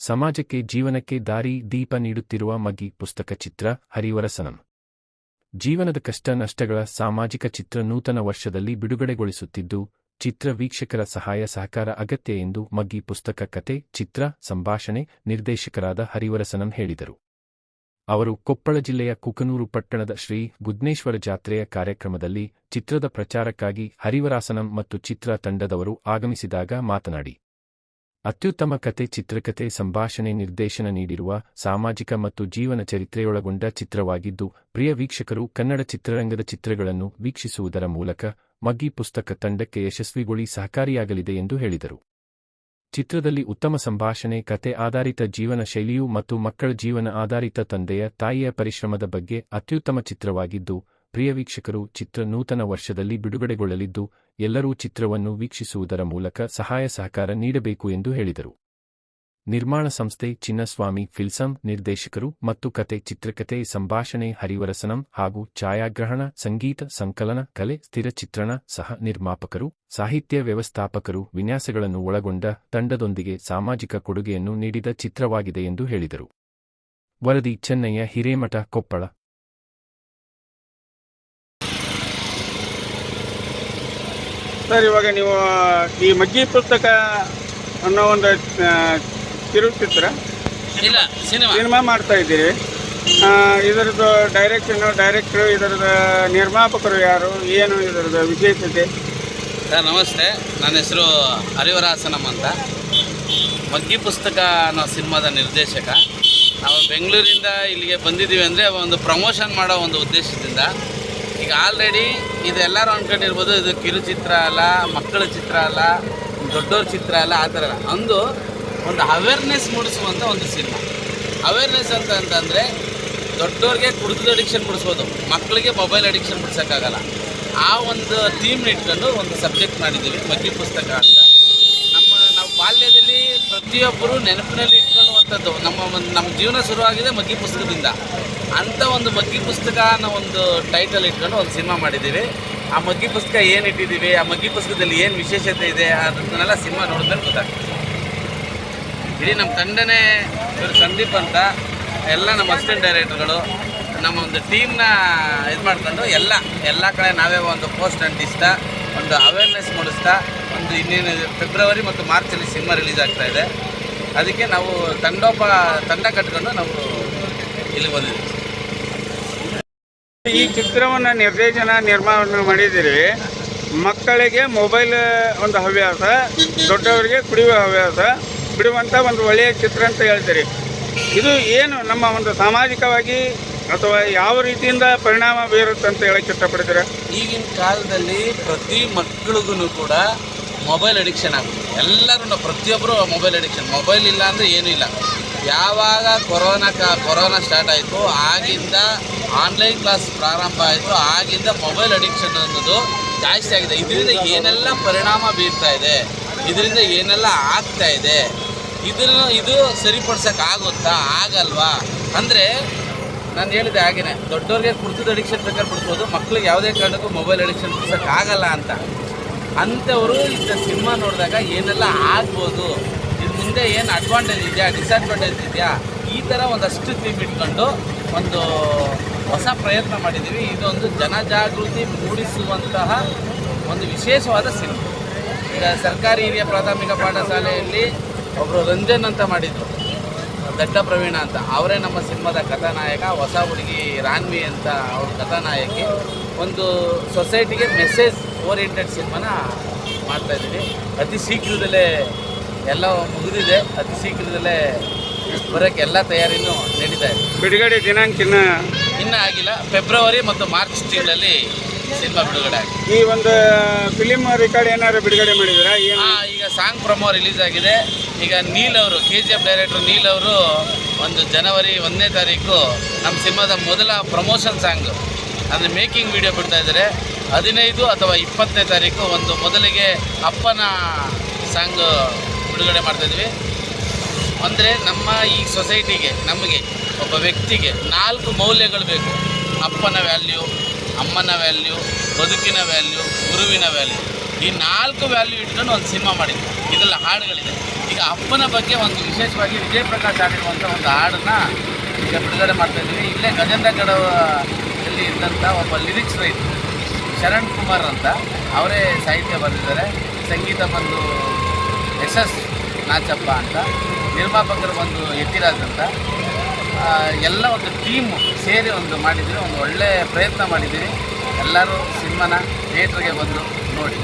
ಸಮಾಜಕ್ಕೆ ಜೀವನಕ್ಕೆ ದಾರಿ, ದೀಪ ನೀಡುತ್ತಿರುವ ಮಗಿ ಪುಸ್ತಕ ಚಿತ್ರ, ಹರಿವರಸನಂ. ಜೀವನದ ಕಷ್ಟ, ನಷ್ಟಗಳ ಸಾಮಾಜಿಕ ಚಿತ್ರ ನೂತನ ವರ್ಷದಲ್ಲಿ ಬಿಡುಗಡೆಗೊಳಿಸುತ್ತಿದ್ದು, ಚಿತ್ರ ವೀಕ್ಷಕರ ಸಹಾಯ, ಸಹಕಾರ ಅಗತ್ಯ ಎಂದು ಮಗ್ಗಿ ಪುಸ್ತಕ ಕತೆ, ಚಿತ್ರ, ಸಂಭಾಷಣೆ ನಿರ್ದೇಶಕರಾದ ಹರಿವರಸನಂ ಹೇಳಿದರು. ಅವರು ಕೊಪ್ಪಳ ಜಿಲ್ಲೆಯ ಕುಕನೂರು ಪಟ್ಟಣದ ಶ್ರೀ ಗುದ್ನೇಶ್ವರ ಜಾತ್ರೆಯ ಕಾರ್ಯಕ್ರಮದಲ್ಲಿ ಚಿತ್ರದ ಪ್ರಚಾರಕ್ಕಾಗಿ ಹರಿವರಾಸನಂ ಮತ್ತು ಚಿತ್ರ ತಂಡದವರು ಆಗಮಿಸಿದಾಗ ಮಾತನಾಡಿ ಅತ್ಯುತ್ತಮ ಕತೆ ಚಿತ್ರಕತೆ ಸಂಭಾಷಣೆ ನಿರ್ದೇಶನ ನೀಡಿರುವ ಸಾಮಾಜಿಕ ಮತ್ತು ಜೀವನ ಚರಿತ್ರೆಯೊಳಗೊಂಡ ಚಿತ್ರವಾಗಿದ್ದು, ಪ್ರಿಯ ವೀಕ್ಷಕರು ಕನ್ನಡ ಚಿತ್ರರಂಗದ ಚಿತ್ರಗಳನ್ನು ವೀಕ್ಷಿಸುವುದರ ಮೂಲಕ ಮಗ್ಗಿ ಪುಸ್ತಕ ತಂಡಕ್ಕೆ ಯಶಸ್ವಿಗೊಳಿ ಸಹಕಾರಿಯಾಗಲಿದೆ ಎಂದು ಹೇಳಿದರು. ಚಿತ್ರದಲ್ಲಿ ಉತ್ತಮ ಸಂಭಾಷಣೆ, ಕತೆ ಆಧಾರಿತ ಜೀವನ ಶೈಲಿಯು ಮತ್ತು ಮಕ್ಕಳ ಜೀವನ ಆಧಾರಿತ ತಂದೆಯ ತಾಯಿಯ ಪರಿಶ್ರಮದ ಬಗ್ಗೆ ಅತ್ಯುತ್ತಮ ಚಿತ್ರವಾಗಿದ್ದು ಪ್ರಿಯ ವೀಕ್ಷಕರು, ಚಿತ್ರ ನೂತನ ವರ್ಷದಲ್ಲಿ ಬಿಡುಗಡೆಗೊಳ್ಳಲಿದ್ದು, ಎಲ್ಲರೂ ಚಿತ್ರವನ್ನು ವೀಕ್ಷಿಸುವುದರ ಮೂಲಕ ಸಹಾಯ ಸಹಕಾರ ನೀಡಬೇಕು ಎಂದು ಹೇಳಿದರು. ನಿರ್ಮಾಣ ಸಂಸ್ಥೆ ಚಿನ್ನಸ್ವಾಮಿ ಫಿಲ್ಸಂ ನಿರ್ದೇಶಕರು ಮತ್ತು ಕತೆ ಚಿತ್ರಕತೆ ಸಂಭಾಷಣೆ ಹರಿವರಸನಂ ಹಾಗೂ ಛಾಯಾಗ್ರಹಣ, ಸಂಗೀತ ಸಂಕಲನ, ಕಲೆ, ಸ್ಥಿರ ಚಿತ್ರಣ ಸಹ ನಿರ್ಮಾಪಕರು, ಸಾಹಿತ್ಯ ವ್ಯವಸ್ಥಾಪಕರು ವಿನ್ಯಾಸಗಳನ್ನು ಒಳಗೊಂಡ ತಂಡದೊಂದಿಗೆ ಸಾಮಾಜಿಕ ಕೊಡುಗೆಯನ್ನು ನೀಡಿದ ಚಿತ್ರವಾಗಿದೆ ಎಂದು ಹೇಳಿದರು. ವರದಿ, ಚೆನ್ನಯ್ಯ ಹಿರೇಮಠ, ಕೊಪ್ಪಳ. ಸರ್ ಇವಾಗ ನೀವು ಈ ಮಗ್ಗಿ ಪುಸ್ತಕ ಅನ್ನೋ ಒಂದು ಕಿರುಚಿತ್ರ ಇಲ್ಲ ಸಿನಿಮಾ. ಸಿನಿಮಾ ಮಾಡ್ತಾ ಇದ್ದೀರಿ. ಇದರದ್ದು ಡೈರೆಕ್ಷನು ಡೈರೆಕ್ಟ್ರು ಇದರದ ನಿರ್ಮಾಪಕರು ಯಾರು? ಏನು ಇದರದ ವಿಶೇಷತೆ? ಸರ್ ನಮಸ್ತೆ. ನನ್ನ ಹೆಸರು ಹರಿವರಾಸನಂ ಅಂತ. ಮಗ್ಗಿ ಪುಸ್ತಕ ಅನ್ನೋ ಸಿನಿಮಾದ ನಿರ್ದೇಶಕ. ನಾವು ಬೆಂಗಳೂರಿಂದ ಇಲ್ಲಿಗೆ ಬಂದಿದ್ದೀವಿ ಅಂದರೆ ಒಂದು ಪ್ರಮೋಷನ್ ಮಾಡೋ ಒಂದು ಉದ್ದೇಶದಿಂದ ಈಗ ಆಲ್ರೆಡಿ ಇದೆಲ್ಲರೂ ಅಂದ್ಕೊಂಡಿರ್ಬೋದು ಇದು ಕಿರುಚಿತ್ರ ಅಲ್ಲ, ಮಕ್ಕಳ ಚಿತ್ರ ಅಲ್ಲ ದೊಡ್ಡವ್ರ ಚಿತ್ರ ಅಲ್ಲ, ಆ ಥರ ಒಂದು ಒಂದು ಅವೇರ್ನೆಸ್ ಮೂಡಿಸುವಂಥ ಒಂದು ಸಿನಿಮಾ. ಅವೇರ್ನೆಸ್ ಅಂತ ಅಂತಂದರೆ ದೊಡ್ಡವ್ರಿಗೆ ಕುಡಿದು ಅಡಿಕ್ಷನ್ ಬಿಡಿಸ್ಬೋದು ಮಕ್ಕಳಿಗೆ ಮೊಬೈಲ್ ಅಡಿಕ್ಷನ್ ಬಿಡ್ಸೋಕ್ಕಾಗಲ್ಲ ಆ ಒಂದು ಥೀಮ್ನ ಇಟ್ಕೊಂಡು ಒಂದು ಸಬ್ಜೆಕ್ಟ್ ಮಾಡಿದ್ದೀವಿ ಮಗ್ಗಿ ಪುಸ್ತಕ ಅಂತ. ನಮ್ಮ, ನಾವು ಬಾಲ್ಯದಲ್ಲಿ ಪ್ರತಿಯೊಬ್ಬರು ನೆನಪಿನಲ್ಲಿ ಇಟ್ಕೊಳ್ಳುವಂಥದ್ದು, ನಮ್ಮ ಒಂದು ನಮ್ಮ ಜೀವನ ಶುರುವಾಗಿದೆ ಮಗ್ಗಿ ಪುಸ್ತಕದಿಂದ. ಅಂಥ ಒಂದು ಮಗ್ಗಿ ಪುಸ್ತಕ ಅನ್ನೋ ಒಂದು ಟೈಟಲ್ ಇಟ್ಕೊಂಡು ಒಂದು ಸಿನಿಮಾ ಮಾಡಿದ್ದೀವಿ. ಆ ಮಗ್ಗಿ ಪುಸ್ತಕ ಏನು ಇಟ್ಟಿದ್ದೀವಿ? ಆ ಮಗ್ಗಿ ಪುಸ್ತಕದಲ್ಲಿ ಏನು ವಿಶೇಷತೆ ಇದೆ? ಅದನ್ನೆಲ್ಲ ಸಿನಿಮಾ ನೋಡಿದ್ಮೇಲೆ ಗೊತ್ತಾಗ್ತದೆ. ಇಡೀ ನಮ್ಮ ತಂಡನೇ ಇವರು ಸಂದೀಪ್ ಅಂತ, ಎಲ್ಲ ನಮ್ಮ ಅಸಿಸ್ಟೆಂಟ್ ಡೈರೆಕ್ಟರ್ಗಳು ನಮ್ಮ ಒಂದು ಟೀಮ್ನ ಇದು ಮಾಡ್ಕೊಂಡು ಎಲ್ಲ ಎಲ್ಲ ಕಡೆ ನಾವೇ ಒಂದು ಪೋಸ್ಟ್ ಅಂಟಿಸ್ತಾ, ಒಂದು ಅವೇರ್ನೆಸ್ ಮೂಡಿಸ್ತಾ, ಒಂದು ಇನ್ನೇನು ಫೆಬ್ರವರಿ ಮತ್ತು ಮಾರ್ಚಲ್ಲಿ ಸಿನಿಮಾ ರಿಲೀಸ್ ಆಗ್ತಾ ಇದೆ. ಅದಕ್ಕೆ ನಾವು ತಂಡೋಪ, ತಂಡ ಕಟ್ಕೊಂಡು ನಾವು ಇಲ್ಲಿ ಬಂದಿದ್ದೀವಿ. ಈ ಚಿತ್ರವನ್ನು ನಿರ್ದೇಶನ ನಿರ್ಮಾಣ ಮಾಡಿದ್ದೀರಿ. ಮಕ್ಕಳಿಗೆ ಮೊಬೈಲ್ ಒಂದು ಹವ್ಯಾಸ, ದೊಡ್ಡವರಿಗೆ ಕುಡಿಯುವ ಹವ್ಯಾಸ ಬಿಡುವಂಥ ಒಂದು ಒಳ್ಳೆಯ ಚಿತ್ರ ಅಂತ ಹೇಳ್ತೀರಿ. ಇದು ಏನು ನಮ್ಮ ಒಂದು ಸಾಮಾಜಿಕವಾಗಿ ಅಥವಾ ಯಾವ ರೀತಿಯಿಂದ ಪರಿಣಾಮ ಬೀರುತ್ತೆ ಅಂತ ಹೇಳಕ್ಕೆ ಇಷ್ಟಪಡ್ತೀರಾ? ಈಗಿನ ಕಾಲದಲ್ಲಿ ಪ್ರತಿ ಮಕ್ಕಳಿಗೂ ಕೂಡ ಮೊಬೈಲ್ ಅಡಿಕ್ಷನ್ ಆಗುತ್ತೆ. ಎಲ್ಲರೂ ಪ್ರತಿಯೊಬ್ಬರು ಮೊಬೈಲ್ ಅಡಿಕ್ಷನ್ ಮೊಬೈಲ್ ಇಲ್ಲ ಅಂದರೆ ಏನೂ ಇಲ್ಲ. ಯಾವಾಗ ಕೊರೋನಾ ಕೊರೋನಾ ಸ್ಟಾರ್ಟ್ ಆಯಿತು, ಆಗಿಂದ ಆನ್ಲೈನ್ ಕ್ಲಾಸ್ ಪ್ರಾರಂಭ ಆಯಿತು, ಆಗಿಂದ ಮೊಬೈಲ್ ಅಡಿಕ್ಷನ್ ಅನ್ನೋದು ಜಾಸ್ತಿ ಆಗಿದೆ. ಇದರಿಂದ ಏನೆಲ್ಲ ಪರಿಣಾಮ ಬೀರ್ತಾ ಇದೆ, ಇದರಿಂದ ಏನೆಲ್ಲ ಆಗ್ತಾ ಇದೆ, ಇದನ್ನು, ಇದು ಸರಿಪಡ್ಸೋಕೆ ಆಗುತ್ತಾ, ಆಗಲ್ವಾ? ಅಂದರೆ ನಾನು ಹೇಳಿದೆ ಹಾಗೆಯೇ ದೊಡ್ಡವ್ರಿಗೆ ಕುರ್ತದ ಅಡಿಕ್ಷನ್ ಬೇಕಾದ್ರೆ ಬಿಡ್ಬೋದು, ಮಕ್ಳಿಗೆ ಯಾವುದೇ ಕಾರಣಕ್ಕೂ ಮೊಬೈಲ್ ಅಡಿಕ್ಷನ್ ಬಿಡ್ಸೋಕ್ಕಾಗಲ್ಲ ಅಂತ. ಅಂಥವರು ಇಂಥ ಸಿನಿಮಾ ನೋಡಿದಾಗ ಏನೆಲ್ಲ ಆಗ್ಬೋದು? ಮುಂದೆ ಏನು ಅಡ್ವಾಂಟೇಜ್ ಇದೆಯಾ ಡಿಸ್ಅಡ್ವಾಂಟೇಜ್ ಇದೆಯಾ, ಈ ಥರ ಒಂದಷ್ಟು ಥೀಮ್ ಇಟ್ಕೊಂಡು ಒಂದು ಹೊಸ ಪ್ರಯತ್ನ ಮಾಡಿದ್ದೀವಿ ಇದೊಂದು ಜನಜಾಗೃತಿ ಮೂಡಿಸುವಂತಹ ಒಂದು ವಿಶೇಷವಾದ ಸಿನಿಮಾ. ಈಗ ಸರ್ಕಾರಿ ಹಿರಿಯ ಪ್ರಾಥಮಿಕ ಪಾಠಶಾಲೆಯಲ್ಲಿ ಒಬ್ಬರು ರಂಜನ್ ಅಂತ ಮಾಡಿದರು. ದಟ್ಟ ಪ್ರವೀಣ ಅಂತ. ಅವರೇ ನಮ್ಮ ಸಿನಿಮಾದ ಕಥಾನಾಯಕ, ಹೊಸ ಹುಡುಗಿ ರಾನ್ವಿ ಅಂತ ಅವ್ರ ಕಥಾನಾಯಕಿ. ಒಂದು ಸೊಸೈಟಿಗೆ ಮೆಸೇಜ್ ಓರಿಯೆಂಟೆಡ್ ಸಿನಿಮಾನ ಮಾಡ್ತಾಯಿದ್ದೀವಿ ಅತಿ ಶೀಘ್ರದಲ್ಲೇ ಎಲ್ಲ ಮುಗಿದಿದೆ. ಅತಿ ಶೀಘ್ರದಲ್ಲೇ ಬರೋಕ್ಕೆ ಎಲ್ಲ ತಯಾರಿನೂ ನಡೀತಾ ಇದೆ. ಬಿಡುಗಡೆ ದಿನಾಂಕ ಇನ್ನು? ಇನ್ನೂ ಆಗಿಲ್ಲ. ಫೆಬ್ರವರಿ ಮತ್ತು ಮಾರ್ಚ್ ತಿಂಗಳಲ್ಲಿ ಸಿನಿಮಾ ಬಿಡುಗಡೆ ಆಗಿದೆ. ಈ ಒಂದು ಫಿಲಿಮ್ ರೆಕಾರ್ಡ್ ಏನಾದ್ರು ಬಿಡುಗಡೆ ಮಾಡಿದ್ದೀರಾ? ಏನು? ಆ, ಈಗ ಸಾಂಗ್ ಪ್ರೊಮೋ ರಿಲೀಸ್ ಆಗಿದೆ. ಈಗ ನೀಲ್ ಅವರು K G F director Neel ಅವರು ಒಂದು ಜನವರಿ ಒಂದನೇ ತಾರೀಕು ನಮ್ಮ ಸಿನಿಮಾದ ಮೊದಲ ಪ್ರಮೋಷನ್ ಸಾಂಗ್ ಅಂದರೆ ಮೇಕಿಂಗ್ ವಿಡಿಯೋ ಬಿಡ್ತಾ ಇದ್ದಾರೆ. ಹದಿನೈದು ಅಥವಾ ಇಪ್ಪತ್ತನೇ ತಾರೀಕು ಒಂದು ಮೊದಲಿಗೆ ಅಪ್ಪನ ಸಾಂಗ್ ಬಿಡುಗಡೆ ಮಾಡ್ತಾಯಿದ್ವಿ ಅಂದರೆ ನಮ್ಮ ಈ ಸೊಸೈಟಿಗೆ ನಮಗೆ, ಒಬ್ಬ ವ್ಯಕ್ತಿಗೆ ನಾಲ್ಕು ಮೌಲ್ಯಗಳು ಬೇಕು. ಅಪ್ಪನ ವ್ಯಾಲ್ಯೂ ಅಮ್ಮನ ವ್ಯಾಲ್ಯೂ ಬದುಕಿನ ವ್ಯಾಲ್ಯೂ ಗುರುವಿನ ವ್ಯಾಲ್ಯೂ ಈ ನಾಲ್ಕು ವ್ಯಾಲ್ಯೂ ಇಟ್ಕೊಂಡು ಒಂದು ಸಿನಿಮಾ ಮಾಡಿದ್ವಿ. ಇದೆಲ್ಲ ಹಾಡುಗಳಿದೆ. ಈಗ ಅಪ್ಪನ ಬಗ್ಗೆ ಒಂದು ವಿಶೇಷವಾಗಿ ವಿಜಯ್ ಪ್ರಕಾಶ್ ಹಾಡಿರುವಂಥ ಒಂದು ಹಾಡನ್ನು ಈಗ ಬಿಡುಗಡೆ ಮಾಡ್ತಾ ಇದ್ದೀವಿ. ಇಲ್ಲೇ ಗಜೇಂದ್ರ ಗಡವಲ್ಲಿ ಇದ್ದಂಥ ಒಬ್ಬ ಲಿರಿಕ್ಸ್ ರೈತರು. ಶರಣ್ ಕುಮಾರ್ ಅಂತ. ಅವರೇ ಸಾಹಿತ್ಯ ಬರೆದಿದ್ದಾರೆ. ಸಂಗೀತ ಬಂದು ಎಸ್ ನಾಚಪ್ಪ ಅಂತ, ನಿರ್ಮಾಪಕರು ಬಂದು ಯತಿರಾಜ್ ಅಂತ ಎಲ್ಲ ಒಂದು ಟೀಮು ಸೇರಿ ಒಂದು ಮಾಡಿದ್ದೀವಿ ಒಂದು ಒಳ್ಳೆಯ ಪ್ರಯತ್ನ ಮಾಡಿದ್ದೀವಿ. ಎಲ್ಲರೂ ಸಿನಿಮಾನ ಥಿಯೇಟ್ರಿಗೆ ಬಂದು ನೋಡಿ